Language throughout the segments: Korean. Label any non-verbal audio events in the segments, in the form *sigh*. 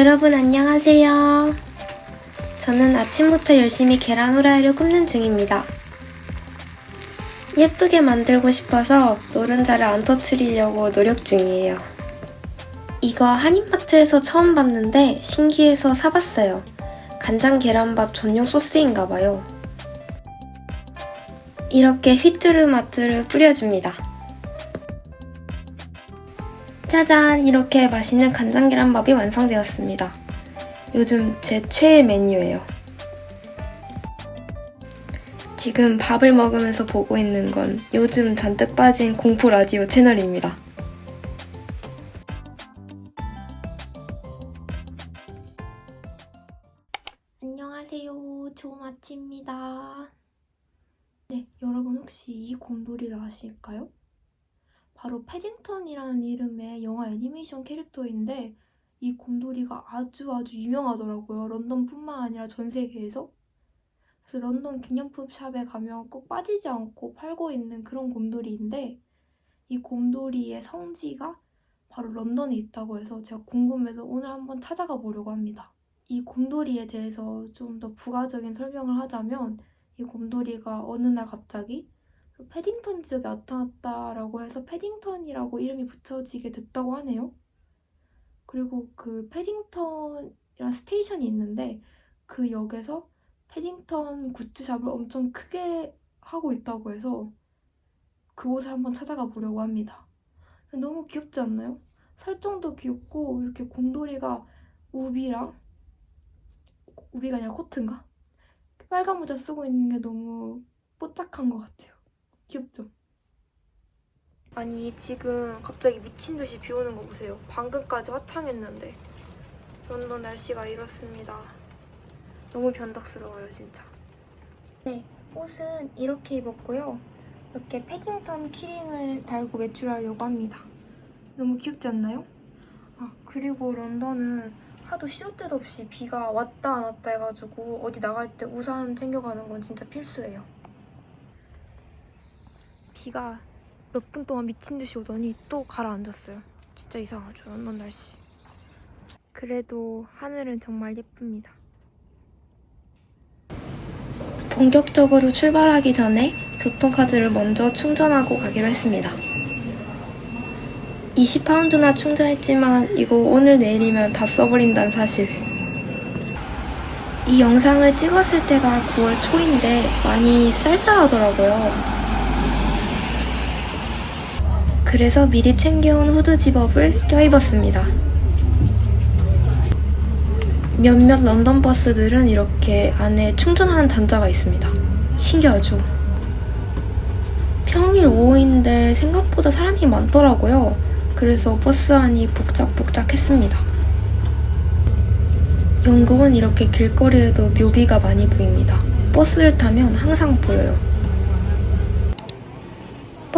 여러분 안녕하세요. 저는 아침부터 열심히 계란 후라이를 굽는 중입니다. 예쁘게 만들고 싶어서 노른자를 안 터트리려고 노력 중이에요. 이거 한인마트에서 처음 봤는데 신기해서 사봤어요. 간장 계란밥 전용 소스인가 봐요. 이렇게 휘뚜루마뚜를 뿌려줍니다. 짜잔! 이렇게 맛있는 간장 계란밥이 완성되었습니다. 요즘 제 최애 메뉴예요. 지금 밥을 먹으면서 보고 있는 건 요즘 잔뜩 빠진 공포 라디오 채널입니다. 안녕하세요. 좋은 아침입니다. 네, 여러분 혹시 이 곰돌이를 아실까요? 바로 패딩턴이라는 이름의 영화 애니메이션 캐릭터인데 이 곰돌이가 아주 아주 유명하더라고요. 런던뿐만 아니라 전 세계에서. 그래서 런던 기념품 샵에 가면 꼭 빠지지 않고 팔고 있는 그런 곰돌이인데 이 곰돌이의 성지가 바로 런던에 있다고 해서 제가 궁금해서 오늘 한번 찾아가 보려고 합니다. 이 곰돌이에 대해서 좀 더 부가적인 설명을 하자면 이 곰돌이가 어느 날 갑자기 그 패딩턴 지역에 나타났다라고 해서 패딩턴이라고 이름이 붙여지게 됐다고 하네요. 그리고 그 패딩턴이라는 스테이션이 있는데 그 역에서 패딩턴 굿즈샵을 엄청 크게 하고 있다고 해서 그곳을 한번 찾아가 보려고 합니다. 너무 귀엽지 않나요? 설정도 귀엽고 이렇게 곰돌이가 우비랑 우비가 아니라 코트인가? 빨간 모자 쓰고 있는 게 너무 뽀짝한 것 같아요. 귀엽죠? 아니 지금 갑자기 미친 듯이 비 오는 거 보세요. 방금까지 화창했는데 런던 날씨가 이렇습니다. 너무 변덕스러워요 진짜. 네 옷은 이렇게 입었고요. 이렇게 패딩턴 키링을 달고 외출하려고 합니다. 너무 귀엽지 않나요? 아 그리고 런던은 하도 시도 때도 없이 비가 왔다 안 왔다 해가지고 어디 나갈 때 우산 챙겨가는 건 진짜 필수예요. 비가 몇 분 동안 미친 듯이 오더니 또 가라앉았어요. 진짜 이상하죠, 런던 날씨. 그래도 하늘은 정말 예쁩니다. 본격적으로 출발하기 전에 교통카드를 먼저 충전하고 가기로 했습니다. 20파운드나 충전했지만 이거 오늘 내일이면 다 써버린다는 사실. 이 영상을 찍었을 때가 9월 초인데 많이 쌀쌀하더라고요. 그래서 미리 챙겨온 후드 집업을 껴입었습니다. 몇몇 런던 버스들은 이렇게 안에 충전하는 단자가 있습니다. 신기하죠? 평일 오후인데 생각보다 사람이 많더라고요. 그래서 버스 안이 복작복작했습니다. 영국은 이렇게 길거리에도 묘비가 많이 보입니다. 버스를 타면 항상 보여요.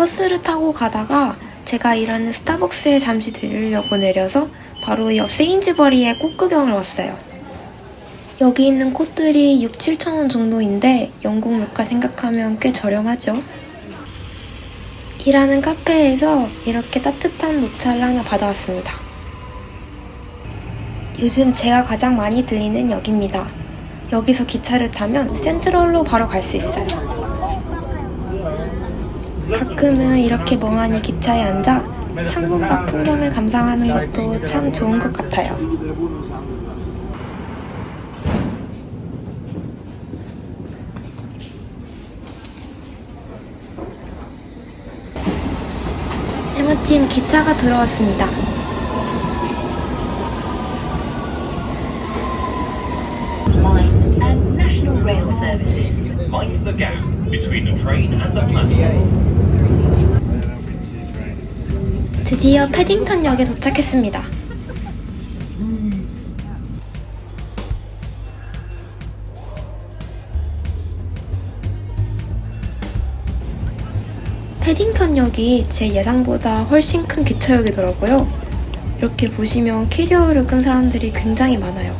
버스를 타고 가다가 제가 일하는 스타벅스에 잠시 들르려고 내려서 바로 옆 세인즈버리의 꽃 구경을 왔어요. 여기 있는 꽃들이 6, 7천 원 정도인데 영국 물가 생각하면 꽤 저렴하죠. 일하는 카페에서 이렇게 따뜻한 녹차를 하나 받아왔습니다. 요즘 제가 가장 많이 들리는 역입니다. 여기서 기차를 타면 센트럴로 바로 갈 수 있어요. 가끔은 이렇게 멍하니 기차에 앉아 창문 밖 풍경을 감상하는 것도 참 좋은 것 같아요. 때마침 기차가 들어왔습니다. 드디어 패딩턴 역에 도착했습니다. 패딩턴 역이 제 예상보다 훨씬 큰 기차역이더라고요. 이렇게 보시면 캐리어를 끈 사람들이 굉장히 많아요.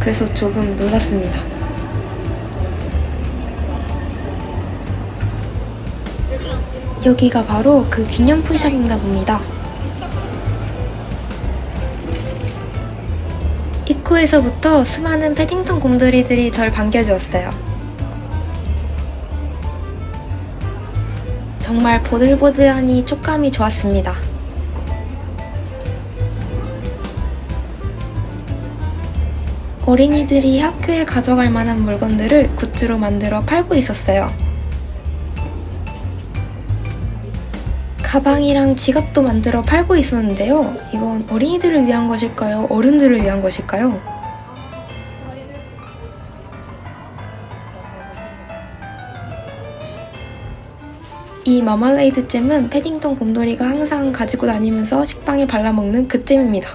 그래서 조금 놀랐습니다. 여기가 바로 그 기념품 샵인가 봅니다. 입구에서부터 수많은 패딩턴 곰돌이들이 절 반겨주었어요. 정말 보들보들하니 촉감이 좋았습니다. 어린이들이 학교에 가져갈 만한 물건들을 굿즈로 만들어 팔고 있었어요. 가방이랑 지갑도 만들어 팔고 있었는데요. 이건 어린이들을 위한 것일까요? 어른들을 위한 것일까요? 이 마말레이드 잼은 패딩턴 곰돌이가 항상 가지고 다니면서 식빵에 발라먹는 그 잼입니다.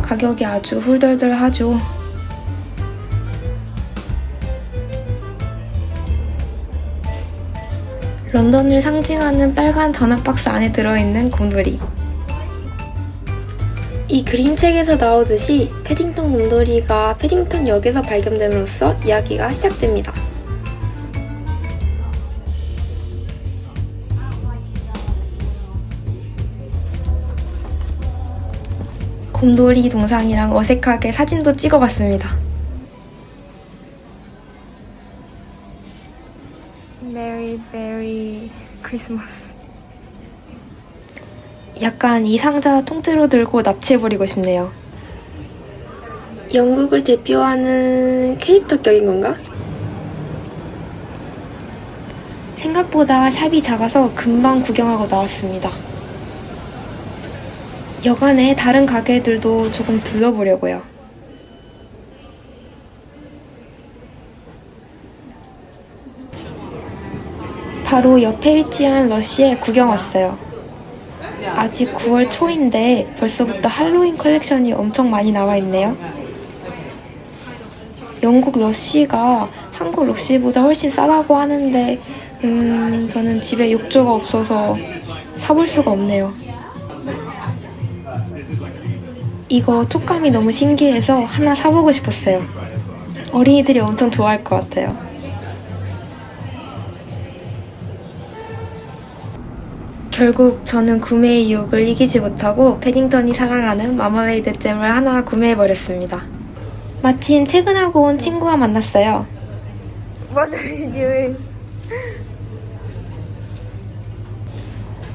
가격이 아주 훌덜덜하죠. 런던을 상징하는 빨간 전화 박스 안에 들어있는 곰돌이. 이 그림책에서 나오듯이 패딩턴 곰돌이가 패딩턴 역에서 발견됨으로써 이야기가 시작됩니다. 곰돌이 동상이랑 어색하게 사진도 찍어봤습니다. 크리스마스. 약간 이 상자 통째로 들고 납치해버리고 싶네요. 영국을 대표하는 캐릭터 격인 건가? 생각보다 샵이 작아서 금방 구경하고 나왔습니다. 여간에 다른 가게들도 조금 둘러보려고요. 바로 옆에 위치한 러시에 구경 왔어요. 아직 9월 초인데 벌써부터 할로윈 컬렉션이 엄청 많이 나와 있네요. 영국 러쉬가 한국 러쉬보다 훨씬 싸다고 하는데 음 저는 집에 욕조가 없어서 사볼 수가 없네요. 이거 촉감이 너무 신기해서 하나 사보고 싶었어요. 어린이들이 엄청 좋아할 것 같아요. 결국 저는 구매의 유혹을 이기지 못하고 패딩턴이 사랑하는 마멀레이드 잼을 하나 구매해버렸습니다. 마침 퇴근하고 온 친구와 만났어요. What are you doing?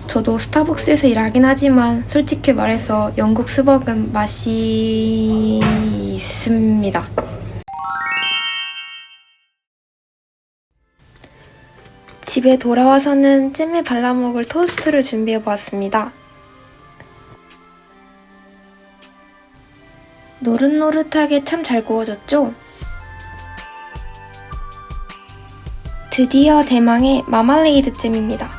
저도 스타벅스에서 일하긴 하지만 솔직히 말해서 영국 스벅은 맛이 있습니다. 집에 돌아와서는 잼에 발라먹을 토스트를 준비해 보았습니다. 노릇노릇하게 참 잘 구워졌죠? 드디어 대망의 마말레이드 잼입니다.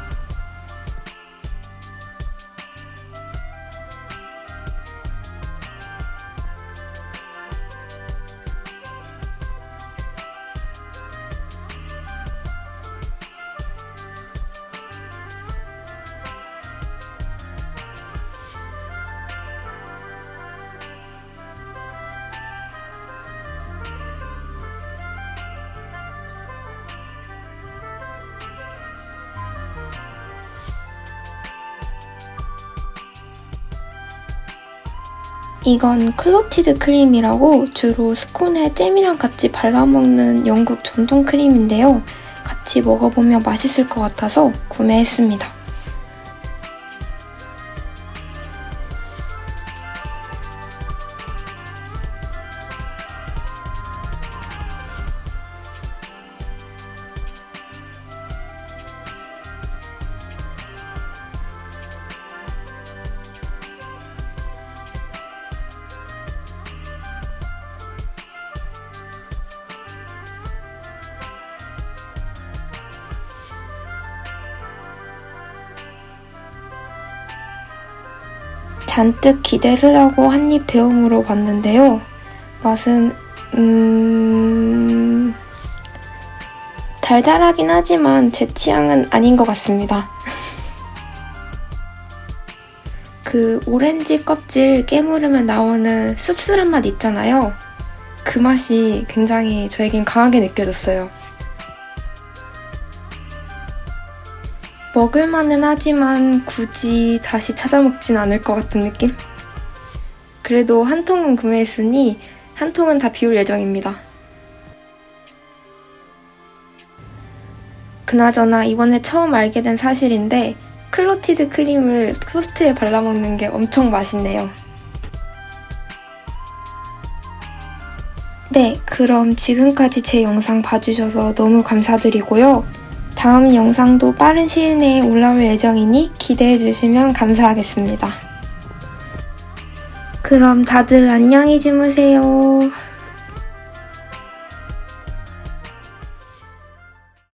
이건 클로티드 크림이라고 주로 스콘에 잼이랑 같이 발라먹는 영국 전통 크림인데요. 같이 먹어보면 맛있을 것 같아서 구매했습니다. 잔뜩 기대스라고 한입 배움으로 봤는데요. 맛은 음... 달달하긴 하지만 제 취향은 아닌 것 같습니다. *laughs* 그 오렌지 껍질 깨물으면 나오는 씁쓸한 맛 있잖아요. 그 맛이 굉장히 저에겐 강하게 느껴졌어요. 먹을만은 하지만 굳이 다시 찾아 먹진 않을 것 같은 느낌? 그래도 한 통은 구매했으니 한 통은 다 비울 예정입니다. 그나저나 이번에 처음 알게 된 사실인데 클로치드 크림을 토스트에 발라먹는 게 엄청 맛있네요. 네, 그럼 지금까지 제 영상 봐주셔서 너무 감사드리고요. 다음 영상도 빠른 시일 내에 올라올 예정이니 기대해 주시면 감사하겠습니다. 그럼 다들 안녕히 주무세요.